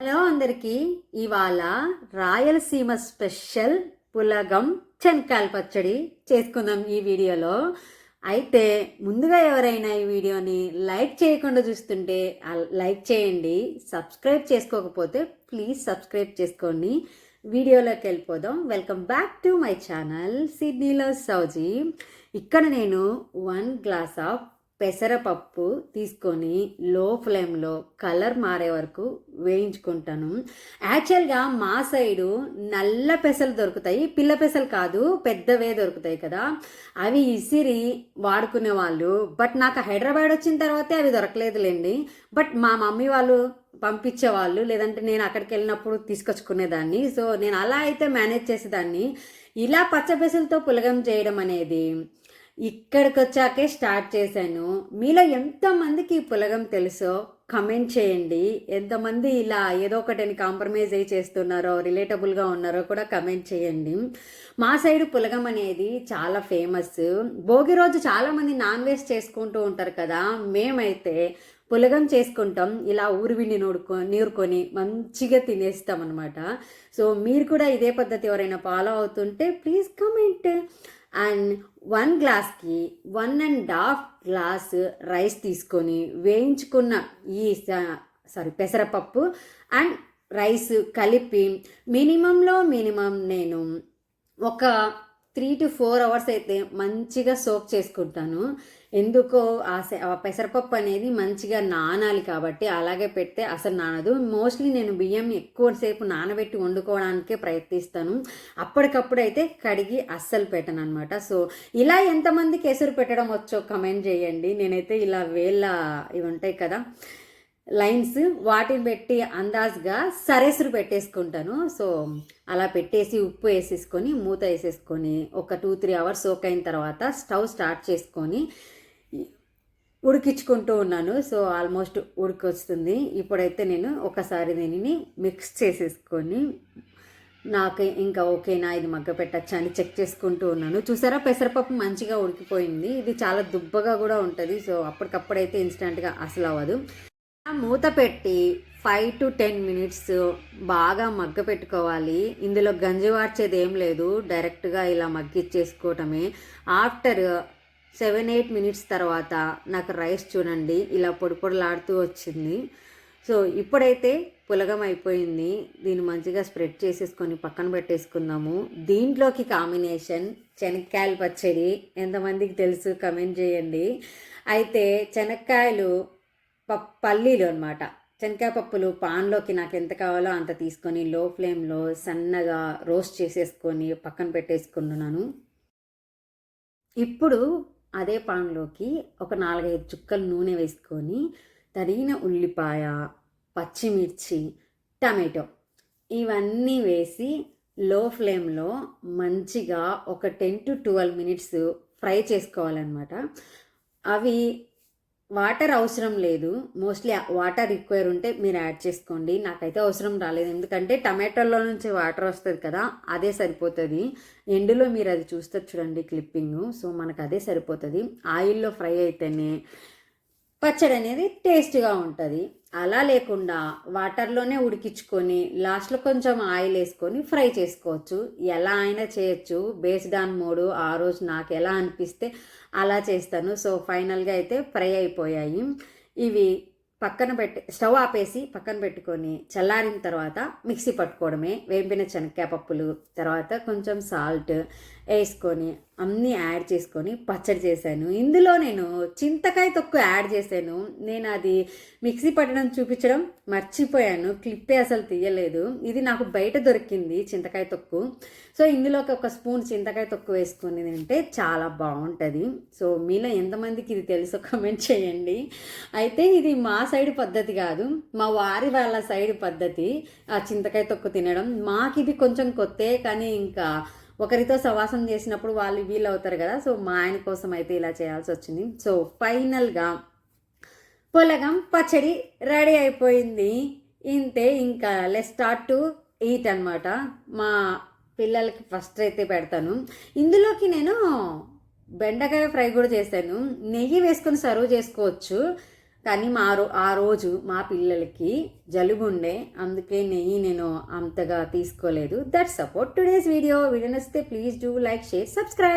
Hello అందరికీ ఇవాళ Rayalaseema special పులగం చెనక్కాయల పచ్చడి చేసుకుందాం ఈ వీడియోలో. అయితే ముందుగా ఎవరైనా ఈ వీడియోని లైక్ చేయకుండా చూస్తుంటే లైక్ చేయండి సబ్స్క్రైబ్ చేసుకోకపోతే ప్లీజ్ సబ్స్క్రైబ్ చేసుకోండి. వీడియోలోకి వెళ్ళిపోదాం. Welcome back to my channel సిడ్నీలో సౌజీ. ఇక్కడ నేను వన్ గ్లాస్ ఆఫ్ పెసరపప్పు తీసుకొని లో ఫ్లేమ్లో కలర్ మారే వరకు వేయించుకుంటాను. యాక్చువల్గా మా సైడు నల్ల పెసలు దొరుకుతాయి పిల్ల పెసలు కాదు పెద్దవే దొరుకుతాయి కదా. అవి ఇసిరి వాడుకునే వాళ్ళు. బట్ నాకు హైదరాబాద్ వచ్చిన తర్వాతే అవి దొరకలేదులేండి. బట్ మా మమ్మీ వాళ్ళు పంపించేవాళ్ళు లేదంటే నేను అక్కడికి వెళ్ళినప్పుడు తీసుకొచ్చుకునేదాన్ని. సో నేను అలా అయితే మేనేజ్ చేసేదాన్ని. ఇలా పచ్చపెసలతో పులగం చేయడం అనేది ఇక్కడికి వచ్చాకే స్టార్ట్ చేశాను. మీలో ఎంతమందికి ఈ పులగం తెలుసో కమెంట్ చేయండి. ఎంతమంది ఇలా ఏదో ఒకటిని కాంప్రమైజ్ అయ్యి చేస్తున్నారో రిలేటబుల్గా ఉన్నారో కూడా కమెంట్ చేయండి. మా సైడ్ పులగం అనేది చాలా ఫేమస్. భోగి రోజు చాలామంది నాన్ వెజ్ చేసుకుంటూ ఉంటారు కదా మేమైతే పులగం చేసుకుంటాం. ఇలా ఊరివిని నూడుకో నూరుకొని మంచిగా తినేస్తాం అనమాట సో మీరు కూడా ఇదే పద్ధతి ఎవరైనా ఫాలో అవుతుంటే ప్లీజ్ కమెంట్. అండ్ వన్ గ్లాస్కి one and half glass rice తీసుకొని వేయించుకున్న ఈ సారీ పెసరపప్పు అండ్ రైస్ కలిపి మినిమంలో మినిమం నేను ఒక త్రీ టు ఫోర్ అవర్స్ అయితే మంచిగా సోక్ చేసుకుంటాను. ఎందుకో ఆ పెసరపప్పు అనేది మంచిగా నానాలి కాబట్టి అలాగే పెడితే అసలు నానదు. మోస్ట్లీ నేను బియ్యం ఎక్కువసేపు నానబెట్టి వండుకోవడానికే ప్రయత్నిస్తాను. అప్పటికప్పుడు అయితే కడిగి అస్సలు పెట్టను అనమాట సో ఇలా ఎంతమందికి ఎసురు పెట్టడం వచ్చో కమెంట్ చేయండి. నేనైతే ఇలా వేళ్ళ ఇవి ఉంటాయి కదా లైన్స్ వాటిని పెట్టి అందాజ్గా సరేసురు పెట్టేసుకుంటాను. సో అలా పెట్టేసి ఉప్పు వేసేసుకొని మూత వేసేసుకొని ఒక టూ త్రీ అవర్స్ సోక్ అయిన తర్వాత స్టవ్ స్టార్ట్ చేసుకొని ఉడికించుకుంటూ ఉన్నాను. సో ఆల్మోస్ట్ ఉడికొస్తుంది. ఇప్పుడైతే నేను ఒకసారి దీనిని మిక్స్ చేసేసుకొని నాకు ఇంకా ఓకేనా? ఇది మగ్గ పెట్టచ్చని అని చెక్ చేసుకుంటూ ఉన్నాను. చూసారా? పెసరపప్పు మంచిగా ఉడికిపోయింది. ఇది చాలా దుబ్బగా కూడా ఉంటుంది. సో అప్పటికప్పుడైతే ఇన్స్టెంట్గా అసలు అవ్వదు. మూత పెట్టి ఫైవ్ టు టెన్ మినిట్స్ బాగా మగ్గ పెట్టుకోవాలి. ఇందులో గంజి వార్చేది ఏం లేదు. డైరెక్ట్గా ఇలా మగ్గిచ్చేసుకోవటమే. ఆఫ్టర్ సెవెన్ ఎయిట్ మినిట్స్ తర్వాత నాకు రైస్ చూడండి. ఇలా పొడి పొడలాడుతూ వచ్చింది. సో ఇప్పుడైతే పులగం అయిపోయింది. దీన్ని మంచిగా స్ప్రెడ్ చేసేసుకొని పక్కన పెట్టేసుకుందాము. దీంట్లోకి కాంబినేషన్ శనక్కాయలు పచ్చడి ఎంతమందికి తెలుసు? కమెంట్ చేయండి. అయితే శనక్కాయలు పప్ పల్లీలు అనమాట శనక్కాయ పప్పులు పాన్లోకి నాకు ఎంత కావాలో అంత తీసుకొని లో ఫ్లేమ్లో సన్నగా రోస్ట్ చేసేసుకొని పక్కన పెట్టేసుకుంటున్నాను ఇప్పుడు అదే పాన్లోకి ఒక నాలుగైదు చుక్కలు నూనె వేసుకొని తరిగిన ఉల్లిపాయ పచ్చిమిర్చి టమాటో ఇవన్నీ వేసి లో ఫ్లేమ్లో మంచిగా ఒక ten to twelve minutes fry చేసుకోవాలన్నమాట. అవి వాటర్ అవసరం లేదు. మోస్ట్లీ వాటర్ రిక్వైర్ ఉంటే మీరు యాడ్ చేసుకోండి. నాకైతే అవసరం రాలేదు. ఎందుకంటే టమాటోలో నుంచి వాటర్ వస్తుంది కదా అదే సరిపోతుంది. ఎండులో మీరు అది చూస్తారు చూడండి క్లిప్పింగ్. సో మనకు అదే సరిపోతుంది. ఆయిల్లో ఫ్రై అయితేనే పచ్చడి అనేది టేస్ట్గా ఉంటుంది. అలా లేకుండా వాటర్లోనే ఉడికించుకొని లాస్ట్లో కొంచెం ఆయిల్ వేసుకొని ఫ్రై చేసుకోవచ్చు. ఎలా అయినా చేయొచ్చు. బేస్డ్ ఆన్ మూడు ఆ రోజు నాకు ఎలా అనిపిస్తే అలా చేస్తాను. సో ఫైనల్గా అయితే ఫ్రై అయిపోయాయి. ఇవి పక్కన పెట్టి స్టవ్ ఆపేసి పక్కన పెట్టుకొని చల్లారిన తర్వాత మిక్సీ పట్టుకోవడమే. వేపిన శనక్కాయ పప్పులు తర్వాత కొంచెం సాల్ట్ వేసుకొని అన్నీ యాడ్ చేసుకొని పచ్చడి చేశాను. ఇందులో నేను చింతకాయ తొక్కు యాడ్ చేశాను. నేను అది మిక్సీ పట్టడం చూపించడం మర్చిపోయాను. క్లిప్పే అసలు తీయలేదు. ఇది నాకు బయట దొరికింది చింతకాయ తొక్కు. సో ఇందులోకి ఒక స్పూన్ చింతకాయ తొక్కు వేసుకొని తింటే చాలా బాగుంటుంది. సో మీలో ఎంతమందికి ఇది తెలుసో కమెంట్ చేయండి. అయితే ఇది మా సైడ్ పద్ధతి కాదు. మా వారి వాళ్ళ సైడ్ పద్ధతి ఆ చింతకాయ తొక్కు తినడం. మాకు ఇది కొంచెం కొత్తే కానీ ఇంకా ఒకరితో సవాసం చేసినప్పుడు వాళ్ళు వీళ్ళు అవుతారు కదా. సో మా ఆయన కోసం అయితే ఇలా చేయాల్సి వచ్చింది. సో ఫైనల్గా పొలగం పచ్చడి రెడీ అయిపోయింది. ఇంతే ఇంకా లెస్ స్టార్ట్ టు ఈట్ అనమాట మా పిల్లలకి ఫస్ట్ అయితే పెడతాను. ఇందులోకి నేను బెండకాయ ఫ్రై కూడా చేశాను నెయ్యి వేసుకొని సర్వ్ చేసుకోవచ్చు. కానీ మా రో ఆ రోజు మా పిల్లలకి జలుబుండే అందుకే నెయ్యి నేను అంతగా తీసుకోలేదు. That support today's video video నచ్చితే please do like share subscribe